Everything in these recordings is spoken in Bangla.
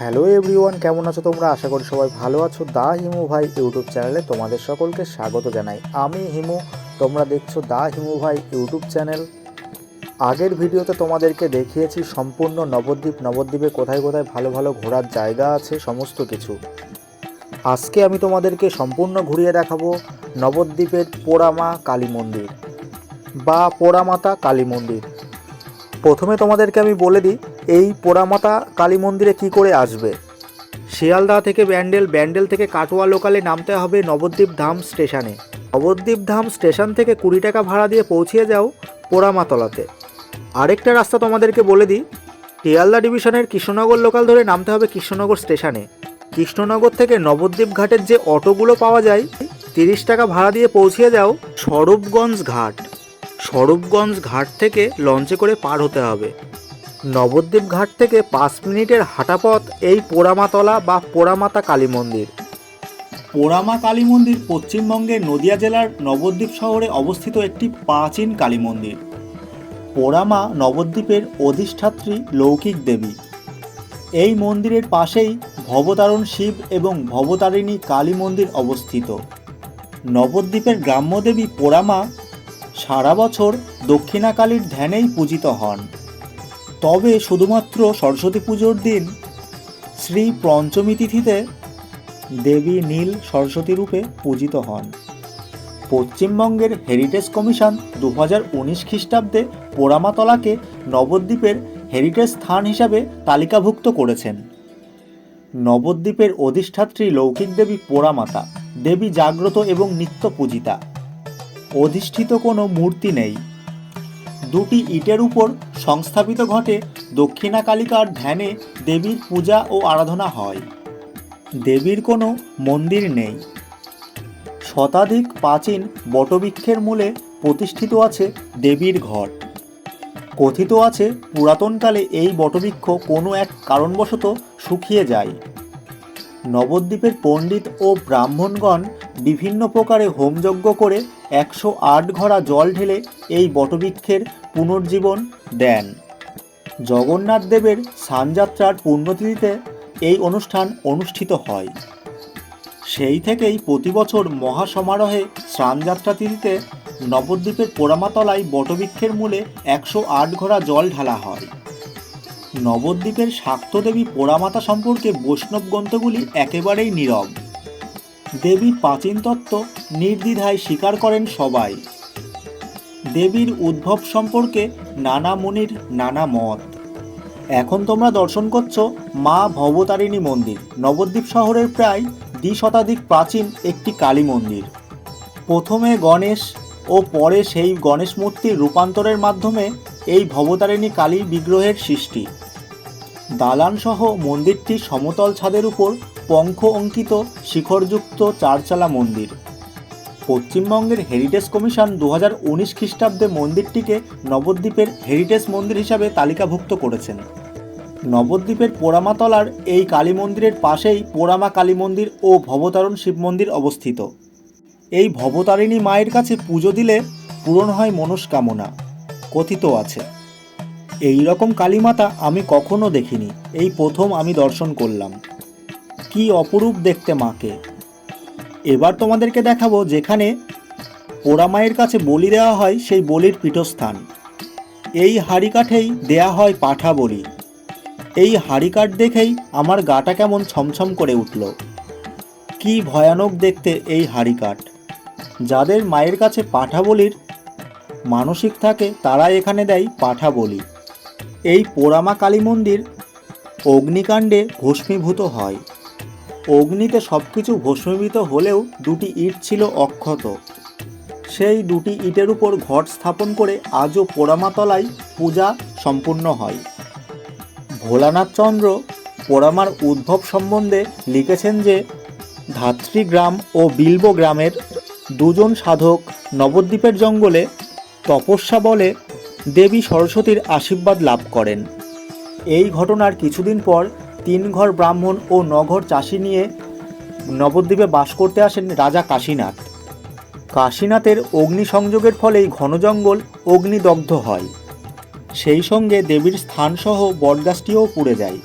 হ্যালো এভরিওয়ান, কেমন আছো তোমরা? আশা করি সবাই ভালো আছো। দা হিমু ভাই ইউটিউব চ্যানেলে তোমাদের সকলকে স্বাগত জানাই। আমি হিমু, তোমরা দেখছ দা হিমু ভাই ইউটিউব চ্যানেল। আগের ভিডিওতে তোমাদেরকে দেখিয়েছি সম্পূর্ণ নবদ্বীপ। নবদ্বীপে কোথায় কোথায় ভালো ভালো ঘোরার জায়গা আছে, সমস্ত কিছু। আজকে আমি তোমাদেরকে সম্পূর্ণ ঘুরিয়ে দেখাবো নবদ্বীপের পোড়ামা কালী মন্দির বা পোড়ামাতা কালী মন্দির। প্রথমে তোমাদেরকে আমি বলে দিই এই পোড়ামাতা কালী মন্দিরে কি করে আসবে? শিয়ালদা থেকে ব্যান্ডেল ব্যান্ডেল থেকে কাটোয়া লোকালে নামতে হবে নবদ্বীপ ধাম স্টেশনে। নবদ্বীপ ধাম স্টেশন থেকে কুড়ি টাকা ভাড়া দিয়ে পৌঁছিয়ে যাও পোড়ামাতলাতে। আরেকটা রাস্তা তোমাদেরকে বলে দিই, শিয়ালদা ডিভিশনের কৃষ্ণনগর লোকাল ধরে নামতে হবে কৃষ্ণনগর স্টেশনে। কৃষ্ণনগর থেকে নবদ্বীপ ঘাটের যে অটোগুলো পাওয়া যায়, তিরিশ টাকা ভাড়া দিয়ে পৌঁছিয়ে যাও স্বরূপগঞ্জ ঘাট। স্বরূপগঞ্জ ঘাট থেকে লঞ্চে করে পার হতে হবে। নবদ্বীপ ঘাট থেকে পাঁচ মিনিটের হাঁটাপথ এই পোড়ামাতলা বা পোড়ামাতা কালী মন্দির। পোড়ামা কালী মন্দির পশ্চিমবঙ্গের নদিয়া জেলার নবদ্বীপ শহরে অবস্থিত একটি প্রাচীন কালী মন্দির। পোড়ামা নবদ্বীপের অধিষ্ঠাত্রী লৌকিক দেবী। এই মন্দিরের পাশেই ভবতারণ শিব এবং ভবতারিণী কালী মন্দির অবস্থিত। নবদ্বীপের গ্রাম্যদেবী পোড়ামা সারা বছর দক্ষিণাকালীর ধ্যানেই পূজিত হন। তবে শুধুমাত্র সরস্বতী পুজোর দিন শ্রী পঞ্চমী তিথিতে দেবী নীল সরস্বতী রূপে পূজিত হন। পশ্চিমবঙ্গের হেরিটেজ কমিশন দু হাজার উনিশ খ্রিস্টাব্দে পোড়ামাতলাকে নবদ্বীপের হেরিটেজ স্থান হিসাবে তালিকাভুক্ত করেছেন। নবদ্বীপের অধিষ্ঠাত্রী লৌকিক দেবী পোড়ামাতা, দেবী জাগ্রত এবং নিত্য পূজিতা। অধিষ্ঠিত কোনো মূর্তি নেই। দুটি ইটের উপর সংস্থাপিত ঘটে দক্ষিণা কালিকার ধ্যানে দেবীর পূজা ও আরাধনা হয়। দেবীর কোনো মন্দির নেই। শতাধিক প্রাচীন বটবৃক্ষের মূলে প্রতিষ্ঠিত আছে দেবীর ঘট। কথিত আছে পুরাতনকালে এই বটবৃক্ষ কোনো এক কারণবশত শুকিয়ে যায়। নবদ্বীপের পণ্ডিত ও ব্রাহ্মণগণ বিভিন্ন প্রকারে হোমযজ্ঞ করে একশো আট ঘড়া জল ঢেলে এই বটবৃক্ষের পুনর্জীবন দেন। জগন্নাথ দেবের স্নানযাত্রার পুণ্যতিথিতে এই অনুষ্ঠান অনুষ্ঠিত হয়। সেই থেকেই প্রতি বছর মহাসমারোহে স্নানযাত্রা তিথিতে নবদ্বীপের পোড়ামাতলায় বটবৃক্ষের মূলে একশো আট ঘোড়া জল ঢালা হয়। নবদ্বীপের শাক্তদেবী পোড়ামাতা সম্পর্কে বৈষ্ণব গ্রন্থগুলি একেবারেই নীরব। দেবীর প্রাচীন তত্ত্ব নির্দ্বিধায় স্বীকার করেন সবাই। দেবীর উদ্ভব সম্পর্কে নানা মুনির নানা মত। এখন তোমরা দর্শন করছ মা ভবতারিণী মন্দির। নবদ্বীপ শহরের প্রায় দ্বি শতাধিক প্রাচীন একটি কালী মন্দির। প্রথমে গণেশ ও পরে সেই গণেশ মূর্তির রূপান্তরের মাধ্যমে এই ভবতারিণী কালী বিগ্রহের সৃষ্টি। দালানসহ মন্দিরটি সমতল ছাদের উপর পঙ্খ অঙ্কিত শিখরযুক্ত চারচালা মন্দির। পশ্চিমবঙ্গের হেরিটেজ কমিশন দু হাজার উনিশ খ্রিস্টাব্দে মন্দিরটিকে নবদ্বীপের হেরিটেজ মন্দির হিসাবে তালিকাভুক্ত করেছেন। নবদ্বীপের পোড়ামাতলার এই কালী মন্দিরের পাশেই পোড়ামা কালী মন্দির ও ভবতারণ শিব মন্দির অবস্থিত। এই ভবতারিণী মায়ের কাছে পুজো দিলে পূরণ হয় মনস্কামনা, কথিত আছে। এই রকম কালীমাতা আমি কখনো দেখিনি। এই প্রথম আমি দর্শন করলাম। কি অপরূপ দেখতে মাকে। এবার তোমাদেরকে দেখাবো যেখানে পোড়ামায়ের কাছে বলি দেওয়া হয় সেই বলির পীঠস্থান। এই হাড়ি কাঠেই দেয়া হয় পাঠা বলি। এই হাড়ি কাঠ দেখেই আমার গাটা কেমন ছমছম করে উঠল। কি ভয়ানক দেখতে এই হাড়ি কাঠ যাদের মায়ের কাছে পাঠা বলির মানসিক থাকে তারা এখানে দেয় পাঠা বলি। এই পোড়ামা কালী মন্দির অগ্নিকাণ্ডে ভস্মীভূত হয়। অগ্নিতে সব কিছু ভস্মীভূত হলেও দুটি ইট ছিল অক্ষত। সেই দুটি ইটের উপর ঘট স্থাপন করে আজও পোড়ামাতলায় পূজা সম্পূর্ণ হয়। ভোলানাথ চন্দ্র পোড়ামার উদ্ভব সম্বন্ধে লিখেছেন যে, ধাত্রী গ্রাম ও বিলব গ্রামের দুজন সাধক নবদ্বীপের জঙ্গলে তপস্যা বলে দেবী সরস্বতীর আশীর্বাদ লাভ করেন। এই ঘটনার কিছুদিন পর তিন ঘর ব্রাহ্মণ ও নঘর চাষি নিয়ে নবদ্বীপে বাস করতে আসেন রাজা কাশীনাথ। কাশীনাথের অগ্নি সংযোগের ফলেই ঘন জঙ্গল অগ্নিদগ্ধ হয়। সেই সঙ্গে দেবীর স্থানসহ বটগাছটিও পুড়ে যায়।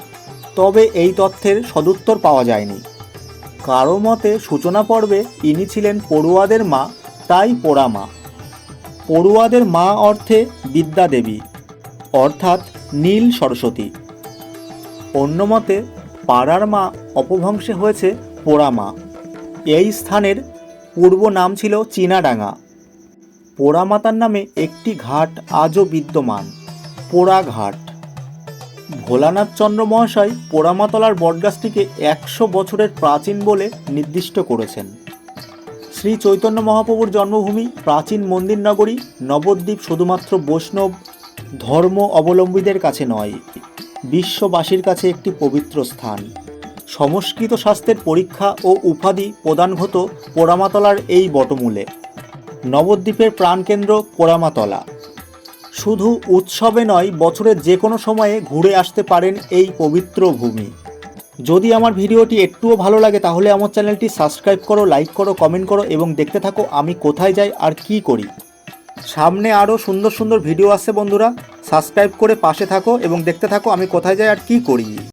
তবে এই তথ্যের সদুত্তর পাওয়া যায়নি। কারও মতে সূচনা পর্বে ইনি ছিলেন পড়ুয়াদের মা, তাই পোড়া মা। পড়ুয়াদের মা অর্থে বিদ্যা দেবী, অর্থাৎ নীল সরস্বতী। অন্য মতে, পাড়ার মা অপভ্রংশে হয়েছে পোড়া মা। এই স্থানের পূর্ব নাম ছিল চীনাডাঙ্গা। পোড়ামাতার নামে একটি ঘাট আজও বিদ্যমান পোড়াঘাট ভোলানাথ চন্দ্র মহাশয় পোড়ামাতলার বটগাছটিকে একশো বছরের প্রাচীন বলে নির্দিষ্ট করেছেন। শ্রী চৈতন্য মহাপ্রভুর জন্মভূমি, প্রাচীন মন্দির নগরী, নবদ্বীপ শুধুমাত্র বৈষ্ণব ধর্ম অবলম্বীদের কাছে নয়, বিশ্ববাসীর কাছে একটি পবিত্র স্থান। সংস্কৃত শাস্ত্রের পরীক্ষা ও উপাধি প্রদান হতো পোড়ামাতলার এই বটমূলে। নবদ্বীপের প্রাণকেন্দ্র পোড়ামাতলা। শুধু উৎসবে নয়, বছরের যে কোনো সময়ে ঘুরে আসতে পারেন এই পবিত্র ভূমি। যদি আমার ভিডিওটি একটুও ভালো লাগে, তাহলে আমার চ্যানেলটি সাবস্ক্রাইব করো, লাইক করো, কমেন্ট করো এবং দেখতে থাকো আমি কোথায় যাই আর কি করি। সামনে আরও সুন্দর সুন্দর ভিডিও আসছে বন্ধুরা। সাবস্ক্রাইব করে পাশে থাকো এবং দেখতে থাকো আমি কোথায় যাই আর কি করি।